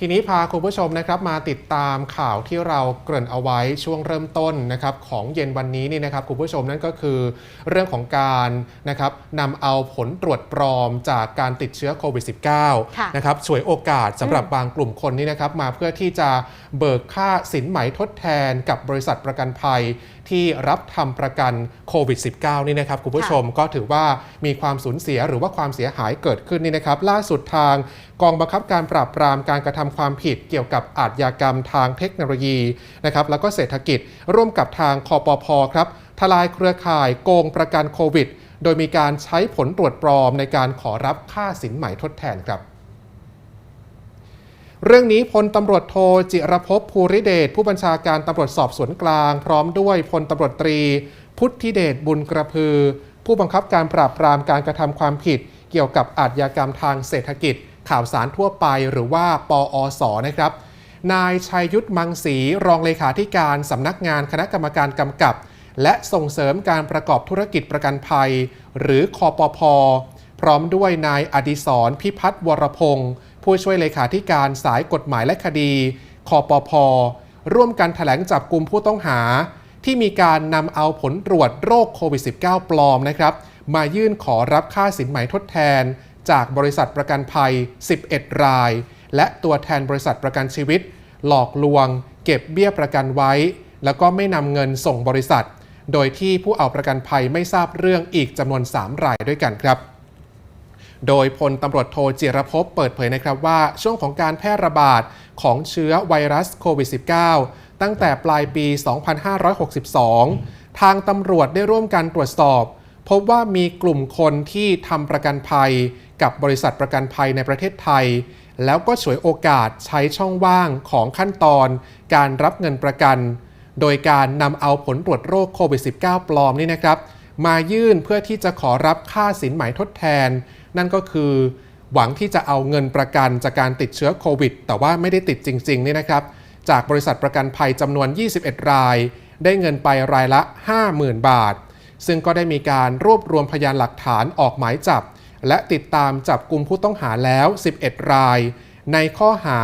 ทีนี้พาคุณผู้ชมนะครับมาติดตามข่าวที่เราเกริ่นเอาไว้ช่วงเริ่มต้นนะครับของเย็นวันนี้นี่นะครับคุณผู้ชมนั่นก็คือเรื่องของการนะครับนำเอาผลตรวจปลอมจากการติดเชื้อโควิดค่ะ -19 นะครับฉวยโอกาสสำหรับบางกลุ่มคนนี่นะครับมาเพื่อที่จะเบิกค่าสินไหมทดแทนกับบริษัทประกันภัยที่รับทำประกันโควิด -19 นี่นะครับคุณผู้ชมก็ถือว่ามีความสูญเสียหรือว่าความเสียหายเกิดขึ้นนี่นะครับล่าสุดทางกองบังคับการปราบปรามการกระทำความผิดเกี่ยวกับอาชญากรรมทางเทคโนโลยีนะครับแล้วก็เศรษฐกิจร่วมกับทางคอปพครับทลายเครือข่ายโกงประกันโควิด โดยมีการใช้ผลตรวจปลอมในการขอรับค่าสินไหม่ทดแทนครับเรื่องนี้พลตำรวจโทจิรภพภูริเดชผู้บัญชาการตำรวจสอบสวนกลาง พร้อมด้วยพลตำรวจตรี พุทธิเดชบุญกระพือ ผู้บังคับการปราบปรามการกระทำความผิด เกี่ยวกับอาชญากรรมทางเศรษฐกิจ ข่าวสารทั่วไปหรือว่าปอสนะครับ นายชัยยุทธมังสีรองเลขาธิการสำนักงานคณะกรรมการกำกับ และส่งเสริมการประกอบธุรกิจประกันภัย หรือคอปพพร้อมด้วยนายอดิศรพิพัฒน์วรพงศ์ผู้ช่วยเลขาธิการสายกฎหมายและคดีคอปพร่วมกันถแถลงจับกลุ่มผู้ต้องหา ที่มีการนำเอาผลตรวจโรคโควิด -19 ปลอมนะครับ มายื่นขอรับค่าสินไหมทดแทน จากบริษัทประกันภัย 11 ราย และตัวแทนบริษัทประกันชีวิต หลอกลวง เก็บเบี้ยประกันไว้ แล้วก็ไม่นำเงินส่งบริษัท โดยที่ผู้เอาประกันภัยไม่ทราบเรื่องอีกจำนวน 3 รายด้วยกันครับ โดยพลตำรวจโทจิรภพเปิดเผยนะครับว่า ช่วงของการแพร่ระบาดของเชื้อไวรัสโควิด -19 ตั้งแต่ปลายปี 2562 ทางตำรวจได้ร่วมกันตรวจสอบพบว่ามีกลุ่มคนที่ทำประกันภัย กับบริษัทประกันภัยในประเทศไทย แล้วก็ฉวยโอกาสใช้ช่องว่างของขั้นตอน การรับเงินประกัน โดยการนำเอาผลตรวจโรคโควิด -19 ปลอมนี่นะครับ มายื่นเพื่อที่จะขอรับค่าสินไหมทดแทน นั่นก็คือ หวังที่จะเอาเงินประกันจากการติดเชื้อโควิด แต่ว่าไม่ได้ติดจริงๆนี่นะครับ จากบริษัทประกันภัยจำนวน 21 ราย ได้เงินไปรายละ 50,000 บาทซึ่งก็ได้มีการรวบรวมพยานหลักฐานออกหมายจับ และติดตามจับกลุ่มผู้ต้องหาแล้ว 11 ราย ในข้อหา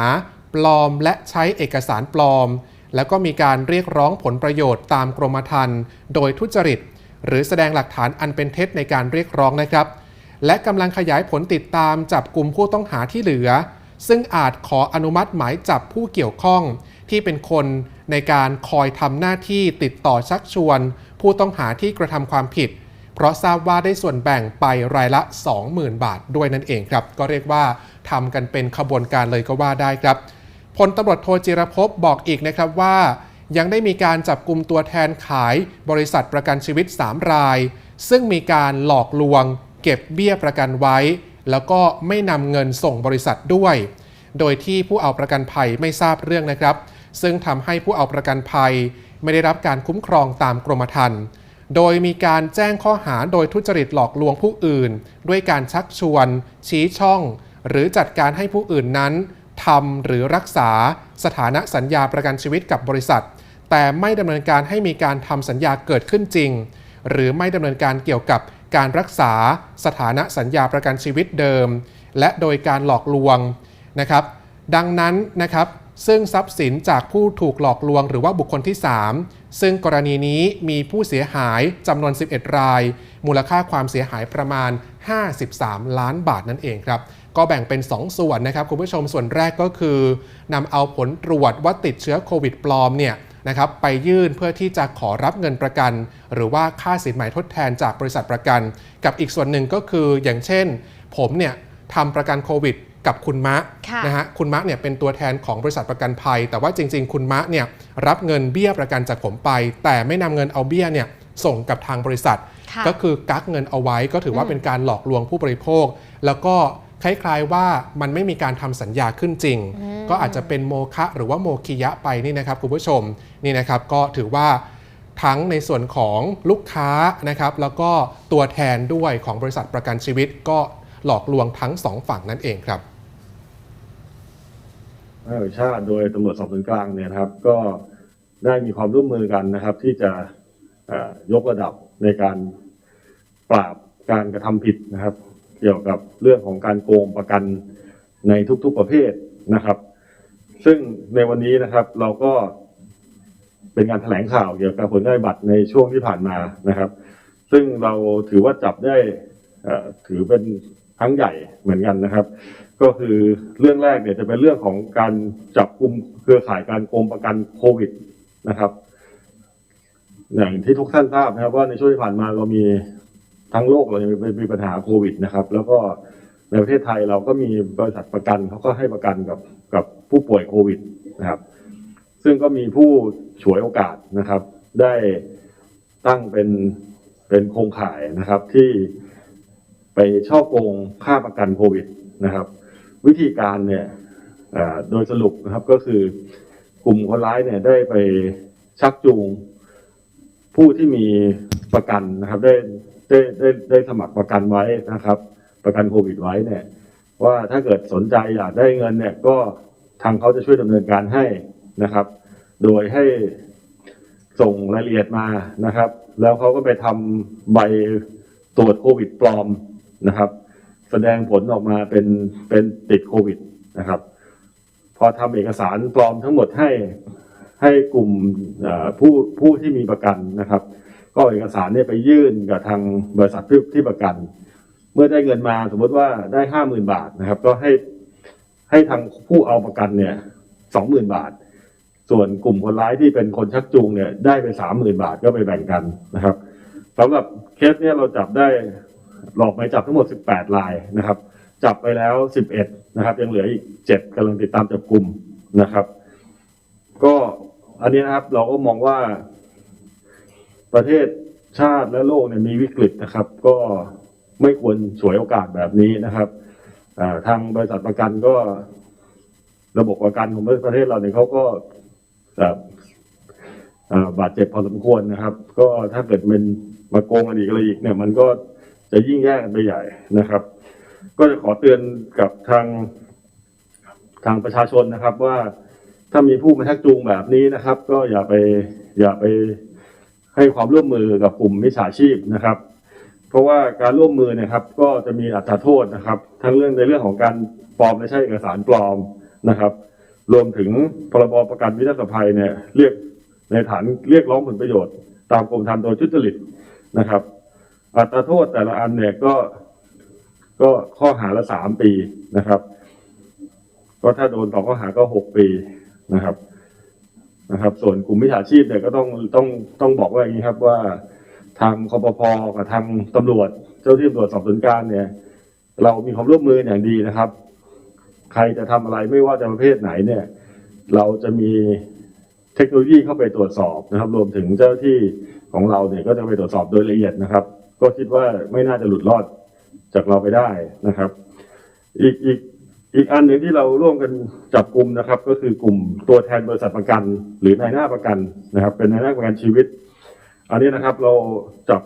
ปลอมและใช้เอกสารปลอม แล้วก็มีการเรียกร้องผลประโยชน์ตามกรมธรรม์โดยทุจริต หรือแสดงหลักฐานอันเป็นเท็จในการเรียกร้องนะครับ และกำลังขยายผลติดตามจับกลุ่มผู้ต้องหาที่เหลือ ซึ่งอาจขออนุมัติหมายจับผู้เกี่ยวข้อง ที่เป็นคนในการคอยทำหน้าที่ติดต่อชักชวน ผู้ต้องหาที่กระทำความผิด เพราะทราบว่าได้ส่วนแบ่งไปรายละ 20,000 บาทด้วยนั่นเองครับ ก็เรียกว่าทำกันเป็นขบวนการเลยก็ว่าได้ครับพลตำรวจโทจิรภพบอกอีกนะครับว่า ยังได้มีการจับกลุ่มตัวแทนขายบริษัทประกันชีวิต 3 ราย ซึ่งมีการหลอกลวง เก็บเบี้ยประกันไว้ แล้วก็ไม่นำเงินส่งบริษัทด้วย โดยที่ผู้เอาประกันภัยไม่ทราบเรื่องนะครับ ซึ่งทำให้ผู้เอาประกันภัย ไม่ได้รับการคุ้มครองตามกรมธรรม์ โดยมีการแจ้งข้อหาโดยทุจริตหลอกลวงผู้อื่น ด้วยการชักชวน ชี้ช่อง หรือจัดการให้ผู้อื่นนั้นทำหรือรักษาสถานะสัญญาประกันชีวิตกับบริษัท แต่ไม่ดำเนินการให้มีการทำสัญญาเกิดขึ้นจริง หรือไม่ดำเนินการเกี่ยวกับการรักษาสถานะสัญญาประกันชีวิตเดิม และโดยการหลอกลวงนะครับ ดังนั้นนะครับ ซึ่งทรัพย์สินจากผู้ถูกหลอกลวงหรือว่าบุคคลที่ 3 ซึ่งกรณีนี้มีผู้เสียหายจำนวน 11 ราย มูลค่าความเสียหายประมาณ 53 ล้านบาทนั่นเองครับ ก็แบ่งเป็น 2 ส่วนนะครับ คุณผู้ชมส่วนแรกก็คือนำเอาผลตรวจว่าติดเชื้อโควิดปลอมเนี่ยนะครับไปยื่นเพื่อที่จะขอรับเงินประกัน หรือว่าค่าสินไหมทดแทนจากบริษัทประกัน กับอีกส่วนหนึ่งก็คืออย่างเช่น ผมเนี่ยทำประกันโควิด กับคุณมะค่ะนะฮะคุณมะเนี่ยเป็นตัวแทนของบริษัทประกันภัย แต่ว่าจริง ๆ คุณมะเนี่ยรับเงินเบี้ยประกันจากผมไป แต่ไม่นำเงินเอาเบี้ยเนี่ยส่งกับทางบริษัทค่ะก็คือกักเงินเอาไว้ก็ถือว่าอืมเป็นการหลอกลวงผู้บริโภค แล้วก็คล้ายๆว่ามันไม่มีการทำสัญญาขึ้นจริง ก็อาจจะเป็นโมฆะหรือว่าโมคิยะไปนี่นะครับคุณผู้ชมนี่นะครับก็ถือว่าทั้งในส่วนของลูกค้านะครับแล้วก็ตัวแทนด้วยของบริษัทประกันชีวิตก็หลอกลวงทั้งสองฝั่งนั่นเองครับ แห่งชาติโดยตำรวจสอบสวนกลางเนี่ยนะครับ ก็ได้มีความร่วมมือกันนะครับ ที่จะยกระดับในการปราบการกระทำผิดนะครับ เกี่ยวกับเรื่องของการโกงประกันในทุกๆประเภทนะครับ ซึ่งในวันนี้นะครับเราก็เป็นการแถลงข่าวเกี่ยวกับผลการปฏิบัติในช่วงที่ผ่านมานะครับ ซึ่งเราถือว่าจับได้ถือเป็น ครั้งใหญ่เหมือนกันนะครับ ก็คือเรื่องแรกเนี่ยจะเป็นเรื่องของการจับกลุ่มเครือข่ายการโกงประกันโควิดนะครับอย่างที่ทุกท่านทราบนะครับ ว่าในช่วงที่ผ่านมาเรามีทั้งโลกเรามีมีปัญหาโควิดนะครับ แล้วก็ในประเทศไทยเราก็มีบริษัทประกันเขาก็ให้ประกันกับกับผู้ป่วยโควิดนะครับ ซึ่งก็มีผู้ฉวยโอกาสนะครับ ได้ตั้งเป็นเป็นโครงข่ายนะครับที่ ช่อโกงค่าประกันโควิดนะครับ วิธีการเนี่ยโดยสรุปนะครับก็คือกลุ่มคนร้ายเนี่ยได้ไปชักจูง ผู้ที่มีประกันนะครับได้ได้ได้ได้สมัครประกันไว้นะครับ ประกันโควิดไว้เนี่ยว่าถ้าเกิดสนใจอยากได้เงินเนี่ยก็ทางเขาจะช่วยดำเนินการให้นะครับ โดยให้ส่งรายละเอียดมานะครับ แล้วเขาก็ไปทำใบตรวจโควิดปลอม นะครับ แสดงผลออกมาเป็นเป็นติดโควิดนะครับ พอทำเอกสารปลอมทั้งหมดให้ให้กลุ่มผู้ผู้ที่มีประกันนะครับ ก็เอกสารเนี่ยไปยื่นกับทางบริษัทที่ที่ประกัน เมื่อได้เงินมาสมมติว่าได้ห้าหมื่นบาทนะครับ ก็ให้ให้ทางผู้เอาประกันเนี่ยสองหมื่นบาท ส่วนกลุ่มคนร้ายที่เป็นคนชักจูงเนี่ยได้ไปสามหมื่นบาทก็ไปแบ่งกันนะครับสำหรับเคสเนี่ยเราจับได้ หลอกหมายจับทั้งหมด 18รายนะครับ จับไปแล้ว 11 นะครับ ยังเหลืออีก 7กำลังติดตามจับกลุ่มนะครับ ก็อันนี้นะครับเราก็มองว่าประเทศชาติและโลกเนี่ยมีวิกฤตนะครับ ก็ไม่ควรฉวยโอกาสแบบนี้นะครับทางบริษัทประกันก็ ระบบประกันของประเทศเราเนี่ยเขาก็แบบบาดเจ็บพอสมควรนะครับ ก็ถ้าเกิดเป็นมาโกงกันอีกอะไรอีกเนี่ย มันก็ จะยิ่งแย่ไปใหญ่นะครับ ก็จะขอเตือนกับทางทางประชาชนนะครับว่าถ้ามีผู้มาชักจูงแบบนี้นะครับ ก็อย่าไปอย่าไปให้ความร่วมมือกับกลุ่มมิจฉาชีพนะครับ เพราะว่าการร่วมมือนะครับ ก็จะมีอัตราโทษนะครับ ทั้งเรื่องในเรื่องของการปลอมและใช้เอกสารปลอมนะครับ รวมถึงพรบประกันวินาศภัยเนี่ยเรียกในฐานเรียกร้องผลประโยชน์ ตามกรมธรรม์โดยทุจริตนะครับ อัตราโทษแต่ละอันเนี่ยก็ก็ข้อหาละสามปีนะครับ ก็ถ้าโดนสองข้อหาก็หกปีนะครับนะครับ ส่วนกลุ่มมิจฉาชีพเนี่ยก็ต้องต้องต้องบอกว่าอย่างนี้ครับว่าทางคอปพกับทางตำรวจ เจ้าที่ตำรวจสอบสวนกลารเนี่ย เรามีความร่วมมืออย่างดีนะครับ ใครจะทำอะไรไม่ว่าจะประเภทไหนเนี่ย เราจะมีเทคโนโลยีเข้าไปตรวจสอบนะครับ รวมถึงเจ้าที่ของเราเนี่ยก็จะไปตรวจสอบโดยละเอียดนะครับ ก็คิดว่าไม่น่าจะหลุดรอดจากเราไปได้นะครับ อีกอีกอีกอันหนึ่งที่เราร่วมกันจับกลุ่มนะครับ ก็คือกลุ่มตัวแทนบริษัทประกัน หรือนายหน้าประกันนะครับ เป็นนายหน้าประกันชีวิต อันนี้นะครับเราจับ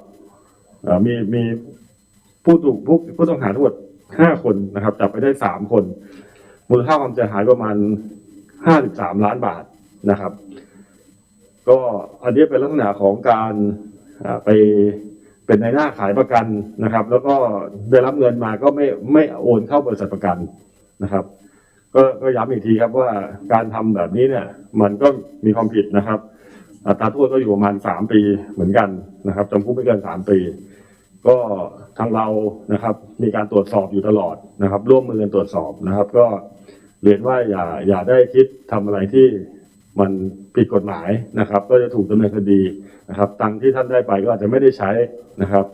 มีมีผู้ถูกผู้ผู้ต้องหาทั้งหมดห้าคนนะครับ จับไปได้สามคน มูลค่าความเสียหายประมาณห้าสิบสามล้านบาทนะครับ ก็อันนี้เป็นลักษณะของการไป เป็นในหน้าขายประกันนะครับ แล้วก็ได้รับเงินมาก็ไม่ไม่โอนเข้าบริษัทประกันนะครับ ก็ก็ย้ำอีกทีครับว่าการทำแบบนี้เนี่ย มันก็มีความผิดนะครับอัตราโทษก็อยู่ประมาณสามปีเหมือนกันนะครับจำคุกไม่เกินสามปี ก็ทางเรานะครับ มีการตรวจสอบอยู่ตลอดนะครับ ร่วมมือกันตรวจสอบนะครับ ก็เรียนว่าอย่าอย่าได้คิดทำอะไรที่ มันผิดกฎหมายนะครับ ก็จะถูกดำเนินคดีนะครับ ตังค์ที่ท่านได้ไปก็อาจจะไม่ได้ใช้นะครับ